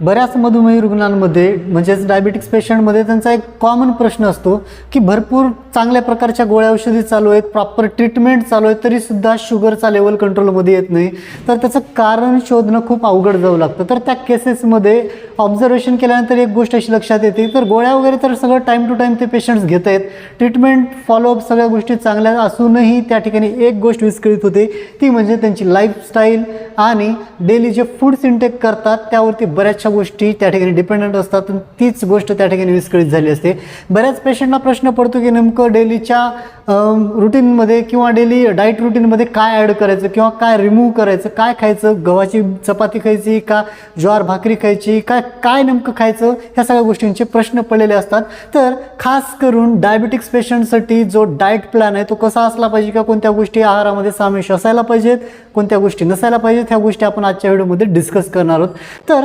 बऱ्याच मधुमेही रुग्णांमध्ये म्हणजेच डायबिटिक्स पेशंटमध्ये त्यांचा एक कॉमन प्रश्न असतो की भरपूर चांगल्या प्रकारच्या गोळ्या औषधी चालू आहेत प्रॉपर ट्रीटमेंट चालू आहे तरीसुद्धा शुगरचा लेवल कंट्रोलमध्ये येत नाही. तर त्याचं कारण शोधणं खूप अवघड जाऊ लागतं. तर त्या केसेसमध्ये ऑब्झर्वेशन केल्यानंतर एक गोष्ट अशी लक्षात येते तर गोळ्या वगैरे तर सगळं टाईम टू टाईम ते पेशंट्स घेत आहेत. ट्रीटमेंट फॉलोअप सगळ्या गोष्टी चांगल्या असूनही त्या ठिकाणी एक गोष्ट विस्कळीत होते ती म्हणजे त्यांची लाईफस्टाईल आणि डेली जे फूड्स इंटेक करतात त्यावरती बऱ्याचशा गोष्टी त्या ठिकाणी डिपेंडंट असतात तीच गोष्ट त्या ठिकाणी विस्कळीत झाली असते. बऱ्याच पेशंटला प्रश्न पडतो की नेमकं डेलीच्या रुटीनमध्ये किंवा डेली डाईट रुटीनमध्ये काय ॲड करायचं किंवा काय रिमूव्ह करायचं काय खायचं गव्हाची चपाती खायची का ज्वार भाकरी खायची काय काय नेमकं खायचं ह्या सगळ्या गोष्टींचे प्रश्न पडलेले असतात. तर खास करून डायबिटिक्स पेशंटसाठी जो डाएट प्लॅन आहे तो कसा असला पाहिजे किंवा कोणत्या गोष्टी आहारामध्ये सामेश असायला पाहिजेत कोणत्या गोष्टी नसायला पाहिजेत ह्या गोष्टी आपण आजच्या व्हिडिओमध्ये डिस्कस करणार आहोत. तर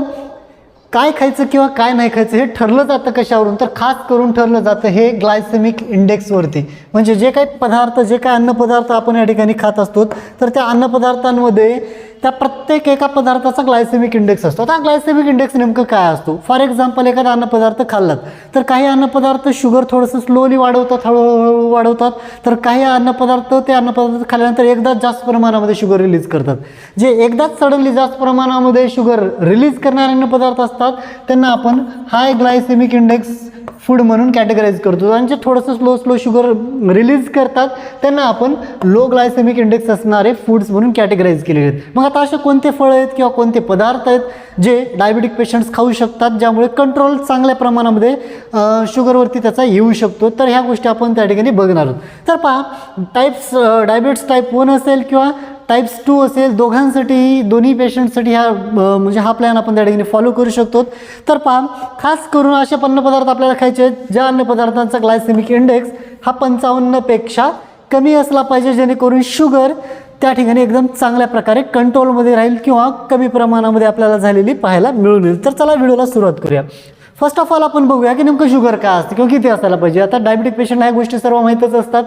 काय खायचं किंवा काय नाही खायचं हे ठरलं जातं कशावरून? तर खास करून ठरलं जातं हे ग्लायसेमिक इंडेक्सवरती. म्हणजे जे काही पदार्थ जे काही अन्नपदार्थ आपण या ठिकाणी खात असतो तर त्या अन्नपदार्थांमध्ये त्या प्रत्येक एका पदार्थाचा ग्लायसेमिक इंडेक्स असतो. आता ग्लायसेमिक इंडेक्स नेमकं काय असतो? फॉर एक्झाम्पल एखादा अन्नपदार्थ खाल्लात तर काही अन्नपदार्थ शुगर थोडंसं स्लोली वाढवतात हळूहळू वाढवतात तर काही अन्नपदार्थ ते अन्नपदार्थ खाल्ल्यानंतर एकदाच जास्त प्रमाणामध्ये शुगर रिलीज करतात. जे एकदाच सडनली जास्त प्रमाणामध्ये शुगर रिलीज करणारे अन्नपदार्थ असतात त्यांना आपण हाय ग्लायसेमिक इंडेक्स फूड म्हणून कॅटेगराईज करतो. आणि जे थोडंसं स्लो स्लो शुगर रिलीज करतात त्यांना आपण लो ग्लायसेमिक इंडेक्स असणारे फूड्स म्हणून कॅटेगराईज केलेले आहेत. मग आता असे कोणते फळं आहेत किंवा कोणते पदार्थ आहेत जे डायबिटिक पेशंट्स खाऊ शकतात ज्यामुळे कंट्रोल चांगल्या प्रमाणामध्ये शुगरवरती त्याचा येऊ शकतो? तर ह्या गोष्टी आपण त्या ठिकाणी बघणार आहोत. तर पहा टाईप्स डायबिट्स टाईप वन असेल किंवा टाईप्स टू असेल दोघांसाठीही दोन्ही पेशंटसाठी ह्या म्हणजे हा प्लॅन आपण त्या ठिकाणी फॉलो करू शकतो. तर पहा खास करून असे अन्नपदार्थ आपल्याला खायचे आहेत ज्या अन्नपदार्थांचा ग्लायसेमिक इंडेक्स हा पंचावन्नपेक्षा कमी असला पाहिजे जेणेकरून शुगर त्या ठिकाणी एकदम चांगल्या प्रकारे कंट्रोलमध्ये राहील किंवा कमी प्रमाणामध्ये आपल्याला झालेली पाहायला मिळून येईल. तर चला व्हिडिओला सुरुवात करूया. फर्स्ट ऑफ ऑल आपण बघूया की नेमकं शुगर काय असतं किंवा किती असायला पाहिजे. आता डायबिटिक पेशंट ह्या गोष्टी सर्व माहीतच असतात.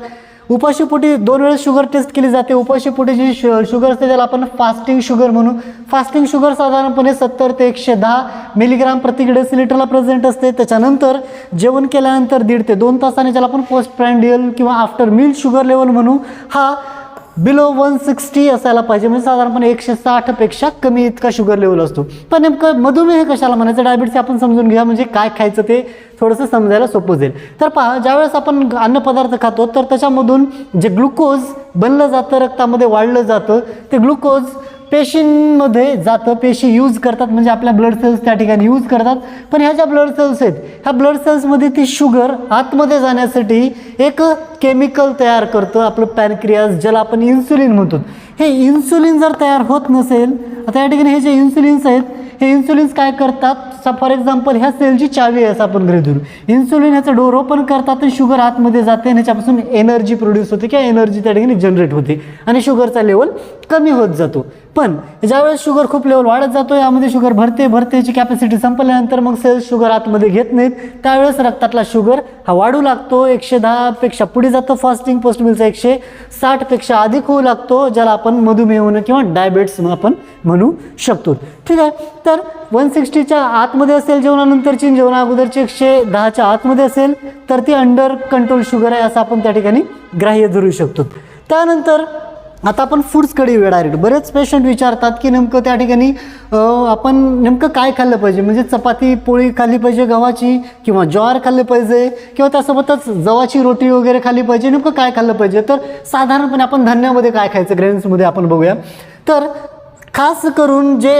उपाशीपोटी दोन वेळेस शुगर टेस्ट केली जाते. उपाशीपोटी जी शु शुगर असते त्याला आपण फास्टिंग शुगर म्हणू. फास्टिंग शुगर साधारणपणे सत्तर ते एकशे दहा मिलीग्राम प्रति डेसिलिटरला प्रेझेंट असते. त्याच्यानंतर जेवण केल्यानंतर दीड ते दोन तासाने ज्याला आपण पोस्ट प्रँडियल किंवा आफ्टर मील शुगर लेवल म्हणू हा बिलो वन सिक्स्टी असायला पाहिजे. म्हणजे साधारणपणे एकशे साठपेक्षा कमी इतका शुगर लेवल असतो. पण नेमकं मधुमेह कशाला म्हणायचं? डायबिटीस आपण समजून घ्या. म्हणजे काय खायचं ते थोडंसं समजायला सोपं जाईल. तर पहा ज्यावेळेस आपण अन्नपदार्थ खातो तर त्याच्यामधून जे ग्लुकोज बनलं जातं रक्तामध्ये वाढलं जातं ते ग्लुकोज पेशींमध्ये जातं पेशी यूज करतात म्हणजे आपल्या ब्लड सेल्स त्या ठिकाणी यूज करतात. पण ह्या ज्या ब्लड सेल्स आहेत ह्या ब्लड सेल्समध्ये ती शुगर आतमध्ये जाण्यासाठी एक केमिकल तयार करतं आपलं पॅनक्रियाज ज्याला आपण इन्सुलिन म्हणतो. हे इन्सुलिन जर तयार होत नसेल आता या ठिकाणी हे जे इन्सुलिन्स आहेत हे इन्सुलिन्स काय करतात? फॉर एक्झाम्पल ह्या सेलची चावी आहे असं आपण घरी धरू. इन्सुलिन ह्याचं डोर ओपन करतात आणि शुगर आतमध्ये जाते आणि ह्याच्यापासून एनर्जी प्रोड्यूस होते किंवा एनर्जी त्या ठिकाणी जनरेट होते. आणि शुगरचा लेवल कमी होत जातो. पण ज्यावेळेस शुगर खूप लेवल वाढत जातो यामध्ये शुगर भरते भरते याची कॅपॅसिटी संपल्यानंतर मग सेल्स शुगर आतमध्ये घेत नाहीत. त्यावेळेस रक्तातला शुगर हा वाढू लागतो. एकशे दहापेक्षा पुढे जातो फास्टिंग पोस्ट मिलचा एकशे साठपेक्षा अधिक होऊ लागतो ज्याला आपण मधुमेह किंवा डायबेट्स आपण म्हणू शकतो. ठीक आहे? तर वन सिक्स्टीच्या आतमध्ये असेल जेवणानंतरची जेवणा अगोदरची एकशे दहाच्या आतमध्ये असेल तर ती अंडर कंट्रोल शुगर आहे असं आपण त्या ठिकाणी ग्राह्य धरू शकतो. त्यानंतर आता आपण फूड्सकडे येऊया डायरेक्ट बरेच पेशंट विचारतात की नेमकं त्या ठिकाणी आपण नेमकं काय खाल्लं पाहिजे? म्हणजे चपाती पोळी खाल्ली पाहिजे गव्हाची किंवा ज्वार खाल्लं पाहिजे किंवा त्यासोबतच जवाची रोटी वगैरे खाल्ली पाहिजे? नेमकं काय खाल्लं पाहिजे? तर साधारणपणे आपण धान्यामध्ये काय खायचं? ग्रेन्समध्ये आपण बघूया. तर खास करून जे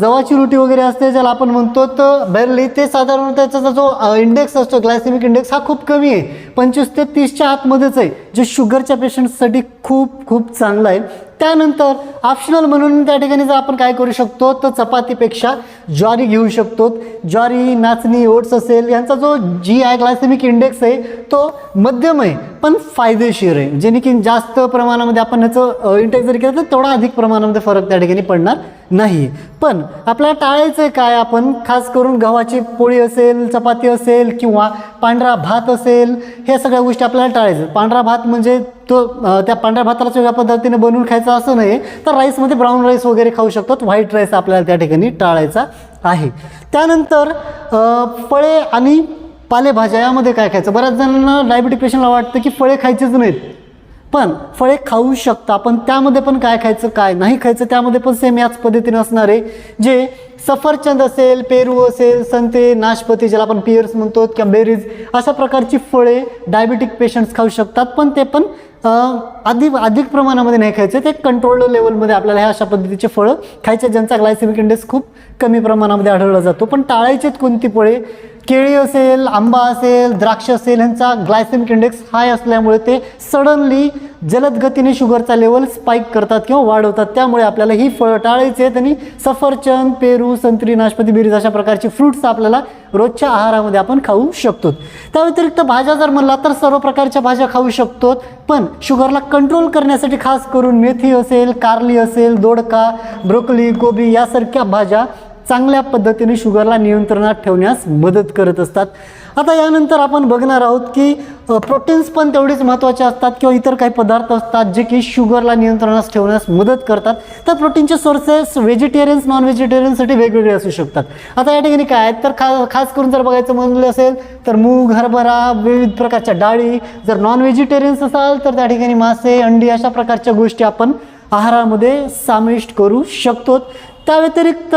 जवाची रोटी वगैरे असते ज्याला आपण म्हणतो तर बेरली ते साधारण त्याचा जो इंडेक्स असतो ग्लायसेमिक इंडेक्स हा खूप कमी आहे. पंचवीस ते तीसच्या आतमध्येच आहे. जे शुगरच्या पेशंटसाठी खूप खूप चांगलं आहे. त्यानंतर ऑप्शनल म्हणून त्या ठिकाणी जर आपण काय करू शकतो तर चपातीपेक्षा ज्वारी घेऊ शकतो. ज्वारी नाचणी ओट्स असेल यांचा जो जी आय ग्लायसेमिक इंडेक्स आहे तो मध्यम आहे पण फायदेशीर आहे. जेणे की जास्त प्रमाणामध्ये आपण ह्याचं इंटेक जर केलं तर तेवढा अधिक प्रमाणामध्ये फरक त्या ठिकाणी पडणार नाही. पण आपल्याला टाळायचं आहे काय? आपण खास करून गव्हाची पोळी असेल चपाती असेल किंवा पांढरा भात असेल हे सगळ्या गोष्टी आपल्याला टाळायचं. पांढरा भात म्हणजे तो त्या पांढऱ्या भातालाच वेगळ्या पद्धतीने बनवून खायचा असं नाही. तर राईसमध्ये ब्राऊन राईस वगैरे खाऊ शकतो. व्हाईट राईस आपल्याला त्या ठिकाणी टाळायचा आहे. त्यानंतर फळे आणि पालेभाज्या यामध्ये काय खायचं? बऱ्याच जणांना डायबिटीक पेशंटला वाटतं की फळे खायचीच नाहीत. पण फळे खाऊ शकता. पण त्यामध्ये पण काय खायचं काय नाही खायचं त्यामध्ये पण सेम याच पद्धतीने असणार आहे. जे सफरचंद असेल पेरू असेल संते नाशपती ज्याला आपण पियर्स म्हणतो किंवा बेरीज अशा प्रकारची फळे डायबिटिक पेशंट्स खाऊ शकतात. पण ते पण अधिक अधिक प्रमाणामध्ये नाही खायचे. ते कंट्रोल्ड लेवलमध्ये आपल्याला ह्या अशा पद्धतीचे फळं खायचे ज्यांचा ग्लायसेमिक इंडेक्स खूप कमी प्रमाणामध्ये आढळला जातो. पण टाळायचेत कोणती फळे? केळी असेल आंबा असेल द्राक्ष असेल ह्यांचा ग्लायसेमिक इंडेक्स हाय असल्यामुळे ते सडनली जलद गतीने शुगरचा लेवल स्पाईक करतात किंवा वाढवतात. त्यामुळे आपल्याला ही फळं टाळायची आहेत आणि सफरचंद पेरू संत्री नाशपती बिरीज अशा प्रकारची फ्रुट्स आपल्याला रोजच्या आहारामध्ये आपण खाऊ शकतो. त्या व्यतिरिक्त भाज्या जर म्हणला तर सर्व प्रकारच्या भाज्या खाऊ शकतो. पण शुगरला कंट्रोल करण्यासाठी खास करून मेथी असेल कारली असेल दोडका ब्रोकली कोबी यासारख्या भाज्या चांगल्या पद्धतीने शुगरला नियंत्रणात ठेवण्यास मदत करत असतात. आता यानंतर आपण बघणार आहोत की प्रोटीन्स पण तेवढेच महत्त्वाचे असतात किंवा इतर काही पदार्थ असतात जे की शुगरला नियंत्रणात ठेवण्यास मदत करतात. तर प्रोटीनचे सोर्सेस व्हेजिटेरियन्स नॉन व्हेजिटेरियनसाठी वेगवेगळे असू शकतात. आता या ठिकाणी काय आहेत? तर खा खास करून जर बघायचं म्हणलं असेल तर मूग हरभरा विविध प्रकारच्या डाळी. जर नॉन व्हेजिटेरियन्स असाल तर त्या ठिकाणी मासे अंडी अशा प्रकारच्या गोष्टी आपण आहारामध्ये समाविष्ट करू शकतो. त्या व्यतिरिक्त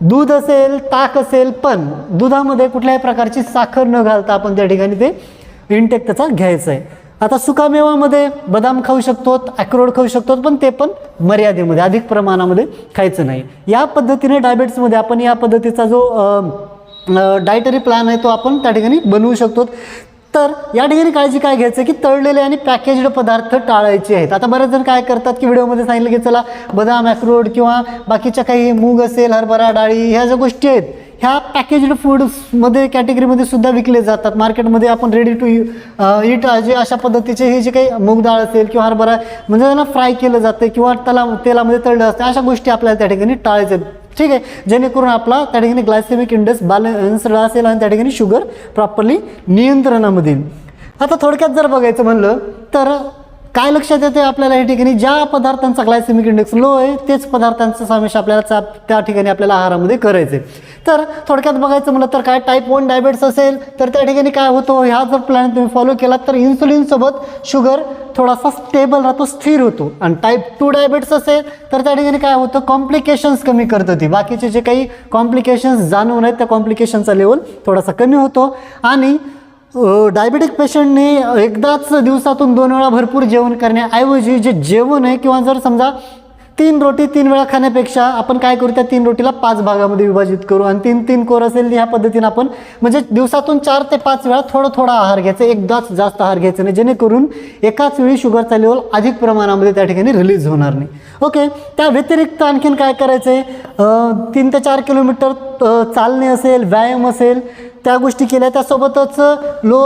दूध असेल ताक असेल पण दुधामध्ये कुठल्याही प्रकारची साखर न घालता आपण त्या ठिकाणी ते इंटेक त्याचा घ्यायचं आहे. आता सुकामेवामध्ये बदाम खाऊ शकतो अक्रोड खाऊ शकतो पण ते पण मर्यादेमध्ये अधिक प्रमाणामध्ये खायचं नाही. या पद्धतीने डायबेट्समध्ये आपण या पद्धतीचा जो डायटरी प्लॅन आहे तो आपण त्या ठिकाणी बनवू शकतो तर या ठिकाणी काळजी काय घ्यायचं की तळलेले आणि पॅकेज्ड पदार्थ टाळायचे आहेत. आता बरेच जण काय करतात की व्हिडिओमध्ये सांगितलं की चला बदाम अक्रोड किंवा बाकीच्या काही मूग असेल हरभरा डाळी ह्या ज्या गोष्टी आहेत ह्या पॅकेज्ड फूड्समध्ये कॅटेगरीमध्ये सुद्धा विकले जातात. मार्केटमध्ये आपण रेडी टू इट जे अशा पद्धतीचे हे जे काही मूग डाळ असेल किंवा हरभरा म्हणजे त्यांना फ्राय केलं जातं किंवा त्याला तेलामध्ये तळलं असतं अशा गोष्टी आपल्याला त्या ठिकाणी टाळायच्या आहेत. ठीक आहे जेणेकरून आपला त्या ठिकाणी ग्लायसेमिक इंडेक्स बॅलन्सड असेल आणि त्या ठिकाणी शुगर प्रॉपरली नियंत्रणामध्ये येईल. आता थोडक्यात जर बघायचं म्हणलं तर काय लक्षात येते आपल्याला या ठिकाणी? ज्या पदार्थांचा ग्लायसेमिक इंडेक्स लो आहे तेच पदार्थांचा समावेश आपल्याला त्या ठिकाणी आपल्याला आहारामध्ये करायचे तर थोडक्यात बघायचं म्हणलं तर काय टाईप वन डायबिट्स असेल तर त्या ठिकाणी काय होतं? ह्या जर प्लॅन तुम्ही फॉलो केला तर इन्सुलिनसोबत शुगर थोडासा स्टेबल राहतो स्थिर होतो. आणि टाईप टू डायबिट्स असेल तर त्या ठिकाणी काय होतं? कॉम्प्लिकेशन्स कमी करतं ती बाकीचे जे काही कॉम्प्लिकेशन्स जाणून आहेत त्या कॉम्प्लिकेशनचा लेवल थोडासा कमी होतो. आणि डायबेटिक पेशंटने एकदाच दिवसातून दोन वेळा भरपूर जेवण करण्याऐवजी जे जेवण आहे किंवा जर समजा तीन रोटी तीन वेळा खाण्यापेक्षा आपण काय करू त्या तीन रोटीला पाच भागामध्ये विभाजित करू. आणि तीन तीन कोर असेल ह्या पद्धतीने आपण म्हणजे दिवसातून चार ते पाच वेळा थोडं थोडा आहार घ्यायचा एकदाच जास्त आहार घ्यायचा नाही. जेणेकरून एकाच वेळी शुगरचा लेवल अधिक प्रमाणामध्ये त्या ठिकाणी रिलीज होणार नाही. ओके त्या व्यतिरिक्त आणखीन काय करायचं आहे तीन ते चार किलोमीटर चालणे असेल व्यायाम असेल त्या गोष्टी केल्या. त्यासोबतच लो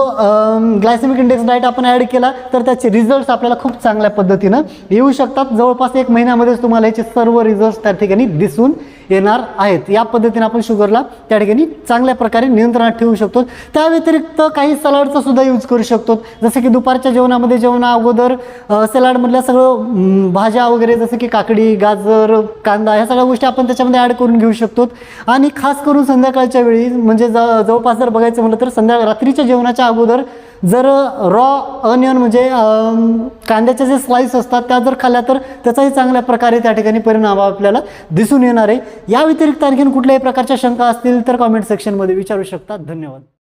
ग्लायसेमिक इंडेक्स डाएट आपण ॲड केला तर त्याचे रिझल्ट्स आपल्याला खूप चांगल्या पद्धतीनं येऊ शकतात. जवळपास एक महिन्यामध्येच तुम्हाला याचे सर्व रिझल्ट्स त्या ठिकाणी दिसून येणार आहेत. या पद्धतीने आपण शुगरला त्या ठिकाणी चांगल्या प्रकारे नियंत्रणात ठेवू शकतो. त्या व्यतिरिक्त काही सलाडचा सुद्धा यूज करू शकतो. जसं की दुपारच्या जेवणामध्ये जेवणा अगोदर सलाडमधल्या सगळं भाज्या वगैरे जसं की काकडी गाजर कांदा ह्या सगळ्या गोष्टी आपण त्याच्यामध्ये ॲड करून घेऊ शकतो. आणि खास करून संध्याकाळच्या वेळी म्हणजे ज जवळपास जर बघायचं म्हटलं तर संध्या रात्रीच्या जेवणाच्या अगोदर जर रॉ अनियन म्हणजे कांद्याच्या कांद्याचे जे स्लाईस असतात त्या जर खाल्ल्या तर त्याचाही चांगल्या प्रकारे त्या ठिकाणी परिणाम आपल्याला दिसून येणार आहे. या व्यतिरिक्त आणखीन कुठल्याही प्रकारच्या शंका असतील तर कॉमेंट सेक्शनमध्ये विचारू शकता. धन्यवाद.